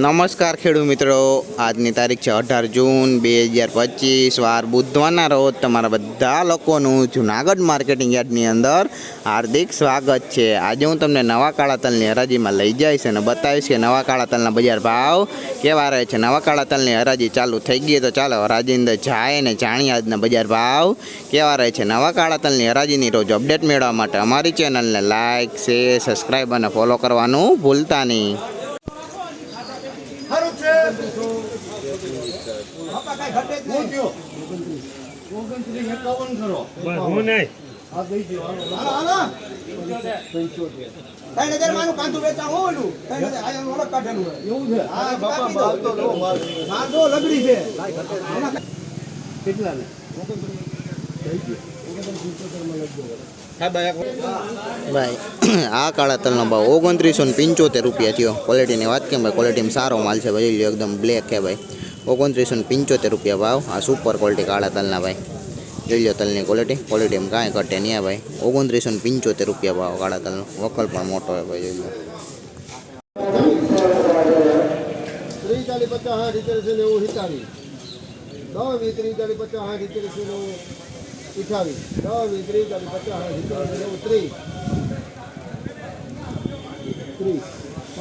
નમસ્કાર ખેડૂત મિત્રો. આજની તારીખ છે અઢાર જૂન બે હજાર પચીસ. વાર બુધવારના રોજ તમારા બધા લોકોનું જુનાગઢ માર્કેટિંગ યાર્ડની અંદર હાર્દિક સ્વાગત છે. આજે હું તમને નવા કાળા તલની હરાજીમાં લઈ જઈશ અને બતાવીશ કે નવા કાળા તલના બજાર ભાવ કેવા રહે છે. નવા કાળા તલની હરાજી ચાલુ થઈ ગઈ તો ચાલો હરાજી અંદર જાય અને જાણીએ આજના બજાર ભાવ કેવા રહે છે. નવા કાળા તલની હરાજીની રોજ અપડેટ મેળવવા માટે અમારી ચેનલને લાઇક શેર સબસ્ક્રાઈબ અને ફોલો કરવાનું ભૂલતા નહીં ખરું છે બાપા કાંઈ ઘટે જ નહીં. ઓગણત્રીસ એકાવન કરો. હું નહીં. ત્રણ હજાર ત્રણ હજાર, આ કાઢેલું હોય. લગડી છે. ભાઈ આ કાળા તલનો ભાવ ઓગણત્રીસો ને પંચોતેર રૂપિયા થયો. ક્વોલિટીની વાત કેમ ભાઈ? ક્વોલિટીમાં સારો માલ છે ભાઈ. લો એકદમ બ્લેક છે ભાઈ. ઓગણત્રીસો ને પંચોતેર રૂપિયા ભાવ. આ સુપર ક્વોલિટી કાળા તલના ભાઈ. જોઈ લો તલની ક્વોલિટી ક્વોલિટીમાં કાંઈ ઘટે નહીં ભાઈ. ઓગણત્રીસો ને પંચોતેર રૂપિયા ભાવ કાળા તલનો વકલ પણ મોટો હોય ભાઈ જોઈ લો ત્રીસ.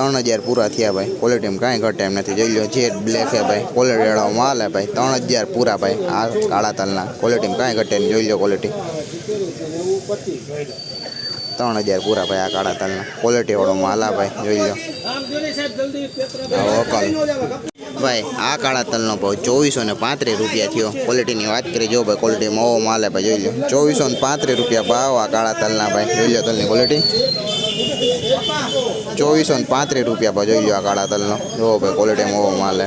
ત્રણ હજાર પૂરા થયા ભાઈ. ક્વોલિટીમાં કાંઈ ઘટે એમ નથી. જોઈ લો જે બ્લેક છે ભાઈ. ક્વોલિટી વાળો માલ હે ભાઈ. ત્રણ હજાર પૂરા ભાઈ. આ કાળા તલના. ક્વોલિટીમાં કાંઈ ઘટે નહીં. જોઈ લો પચીસ ત્રણ હજાર પૂરા ભાઈ આ કાળા તલના. ક્વોલિટી વાળો માલ આ ભાઈ. જોઈ લો આ વકલ. ભાઈ, આ કાળા તલનો ભાવ ચોવીસો ને પાંત્રીસ રૂપિયા થયો. ક્વોલિટીની વાત કરી, જો ભાઈ ક્વોલિટી મોવો માલ ભાઈ, જોઈ લો ચોવીસો ને પાંત્રીસ રૂપિયા ભાવ આ કાળા તલના ભાઈ. જોઈ લો તલની ક્વોલિટી ચોવીસો ને પાંત્રીસ રૂપિયા ભાવ જોઈ લો આ કાળા તલનો. જો ભાઈ ક્વોલિટી મોવો માલ.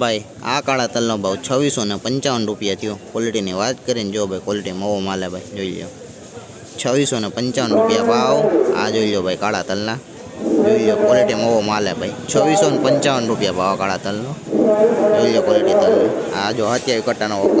ભાઈ આ કાળા તલનો ભાવ છવ્વીસો ને પંચાવન રૂપિયા થયો. ક્વોલિટીની વાત કરીને જો ભાઈ ક્વોલિટી મોવો માલે ભાઈ જોઈ લો છવ્વીસો ને પંચાવન રૂપિયા ભાવ આ જોઈ લો ભાઈ કાળા તલના. જોઈ લો ક્વોલિટી મોવો માલે ભાઈ. છવ્વીસો ને પંચાવન રૂપિયા ભાવ કાળા તલનો. જોઈ લો ક્વોલિટી તલનો. આ જો અત્યારે કટ્ટાનો વકલ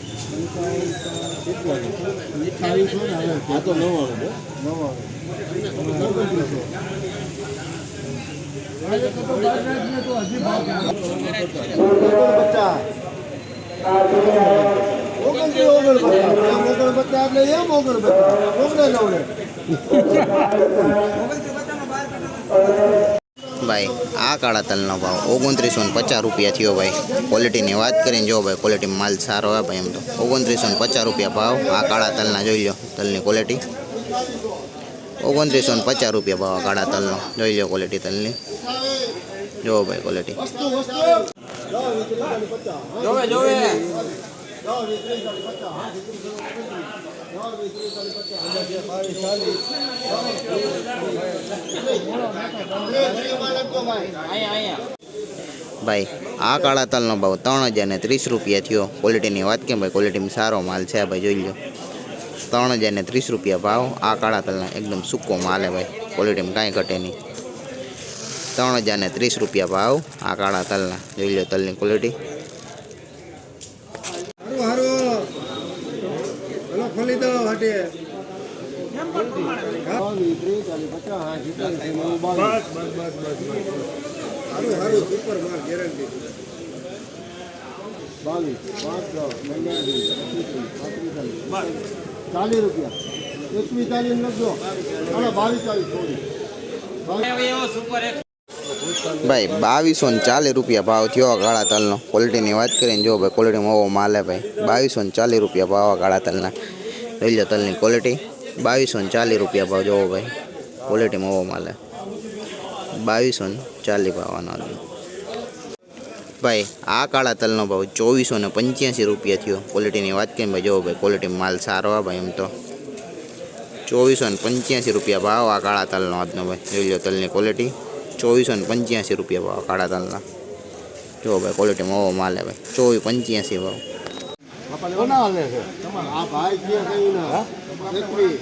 અઠ્ઠાવીસ પચાસ લખો આ તો પચાસ ઓગણત્રીસ ઓગણપચાસ ભાઈ, આ કાળા તલનો ભાવ ઓગણત્રીસો ને પચાસ રૂપિયા થયો ભાઈ. ક્વોલિટીની વાત કરીને જો ભાઈ ક્વોલિટી માલ સારો હોય ભાઈ એમ તો. ઓગણત્રીસો ને પચાસ રૂપિયા ભાવ, આ કાળા તલના જોઈ લો, તલની ક્વોલિટી ઓગણત્રીસો ને પચાસ રૂપિયા ભાવ આ કાળા તલનો. જોઈ લો ક્વોલિટી તલની. જો ભાઈ ક્વોલિટી વસ્તુ વસ્તુ દસ વીસ ત્રીસ ચાલીસ પચાસ જોવે જોવે દસ વીસ ત્રીસ ચાલીસ પચાસ હા વીસ ત્રીસ ચાલીસ દસ વીસ ત્રીસ ચાલીસ પચાસ હજાર બે બાવીસ ચાલીસ ભાઈ, આ કાળા તલનો ભાવ ત્રણ હજાર ને ત્રીસ રૂપિયા થયો. ક્વોલિટીની વાત કેમ ભાઈ ક્વોલિટીમાં સારો માલ છે ભાઈ, જોઈ લો ત્રણ હજાર ને ત્રીસ રૂપિયા ભાવ. આ કાળા તલના એકદમ સૂકો માલ હે ભાઈ. ક્વોલિટીમાં કાંઈ ઘટે નહીં. ત્રણ હજાર ને ત્રીસ રૂપિયા ભાવ આ કાળા તલના. જોઈ લો તલની ક્વોલિટી હારું હારું હલો ખોલી દો હાટે બાવીસ ત્રીસ ચાલીસ પચાસ હા સિત્તેર નેવું બાવીસ બસ બસ બસ બસ હારું હારું સુપર માલ ગેરંટી બાવીસ પાંચ દસ પંદર વીસ પચીસ ત્રીસ પાંત્રીસ ચાલીસ. ચાલીસ રૂપિયા. એકવીસ ચાલીસ લખજો બાવીસ ચાલીસ ભાઈ બાવીસો ને ચાલીસ રૂપિયા ભાવ થયો કાળા તલનો ક્વોલિટીની વાત કરીને જો ભાઈ ક્વોલિટીમાં ઓવો માલે ભાઈ. બાવીસો ને ચાલીસ રૂપિયા ભાવ ગાળા કાળા તલના જોઈ લો તલની ક્વોલિટી બાવીસો ને ચાલીસ રૂપિયા ભાવ જોવો ભાઈ. ક્વોલિટીમાં ઓવો માલે. બાવીસો ને ચાલીસ ભાવવાનો ભાઈ, આ કાળા તલનો ભાવ ચોવીસો ને પંચ્યાસી રૂપિયા થયો. ક્વોલિટીની વાત કરીએ ભાઈ? જોવો ભાઈ ક્વોલિટી માલ સારો આ ભાઈ એમ તો. ચોવીસો ને પંચ્યાસી રૂપિયા ભાવ આ કાળા તલનો આજનો ભાઈ. જોઈ તલની ક્વોલિટી ચોવીસો ને પંચ્યાસી રૂપિયા ભાવ કાળા તલના. જો ભાઈ ક્વોલિટીમાં ઓવો માલે ભાઈ. ચોવીસ પંચ્યાસી ભાવ. કોના હાલે છે આ ભાઈ છે કઈ ના એકવી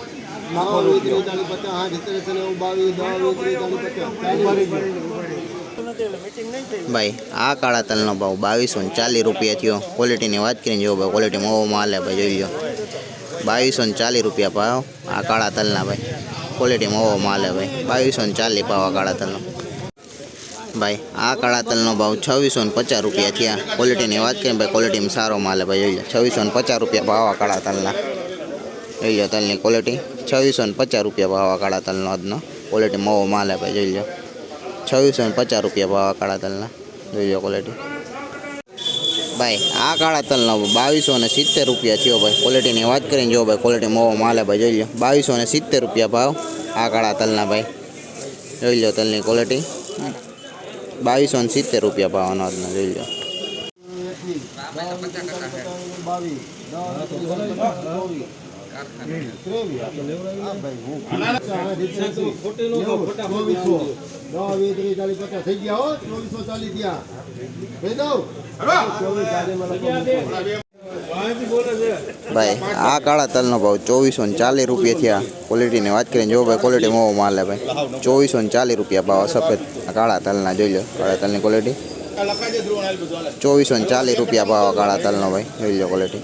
નાખો વીતરી ચાલી પચાસ આઠ સિત્તેર છે નેવું બાવીસ દસ વીતરી ચાલી પચાસ. ભાઈ આ કાળા તલનો ભાવ બાવીસો ને ચાલીસ રૂપિયા થયો. ક્વોલિટીની વાત કરીને જો ભાઈ ક્વોલિટીમાં ઓવો માલે ભાઈ જોઈ લો. બાવીસો ને ચાલીસ રૂપિયા ભાવ આ કાળા તલના ભાઈ. ક્વોલિટીમાં ઓવો માલે ભાઈ બાવીસો ને ચાલીસ ભાવ આ કાળા તલનો. ભાઈ, આ કાળા તલનો ભાવ છવ્વીસો ને પચાસ રૂપિયા થયા. ક્વોલિટીની વાત કરીએ ભાઈ ક્વોલિટીમાં સારો માલે ભાઈ, જોઈ છવ્વીસો ને પચાસ રૂપિયા ભાવ આ કાળા તલના. જોઈ લો તલની ક્વોલિટી છવ્વીસો ને પચાસ રૂપિયા ભાવ આ કાળા તલનો આજનો. ક્વોલિટીમાં ઓવો માલે ભાઈ, જોઈ લો. છવ્વીસો ને પચાસ રૂપિયા ભાવ આ કાળા તલના. જોઈ લો ક્વોલિટી ભાઈ, આ કાળા તલનો બાવીસો ને સિત્તેર રૂપિયા થયો ભાઈ. ક્વોલિટીની વાત કરીને જો ભાઈ ક્વોલિટી મોવો માલે ભાઈ, જોઈ લો. બાવીસો ને સિત્તેર રૂપિયા ભાવ આ કાળા તલના ભાઈ. જોઈ લો તલની ક્વોલિટી બાવીસો ને સિત્તેર રૂપિયા ભાવ અનાજના જોઈ લો. ભાઈ, આ કાળા તલનો ભાવ ચોવીસો ને ચાલીસ રૂપિયા થયા. ક્વોલિટીની વાત કરીને જો ભાઈ ક્વોલિટી મોવો માલે ભાઈ. ચોવીસો ને ચાલીસ રૂપિયા ભાવ સફેદ આ કાળા તલના જોઈ લો, કાળા તલની ક્વોલિટી ચોવીસો ને ચાલીસ રૂપિયા ભાવ કાળા તલનો ભાઈ, જોઈ લો ક્વોલિટી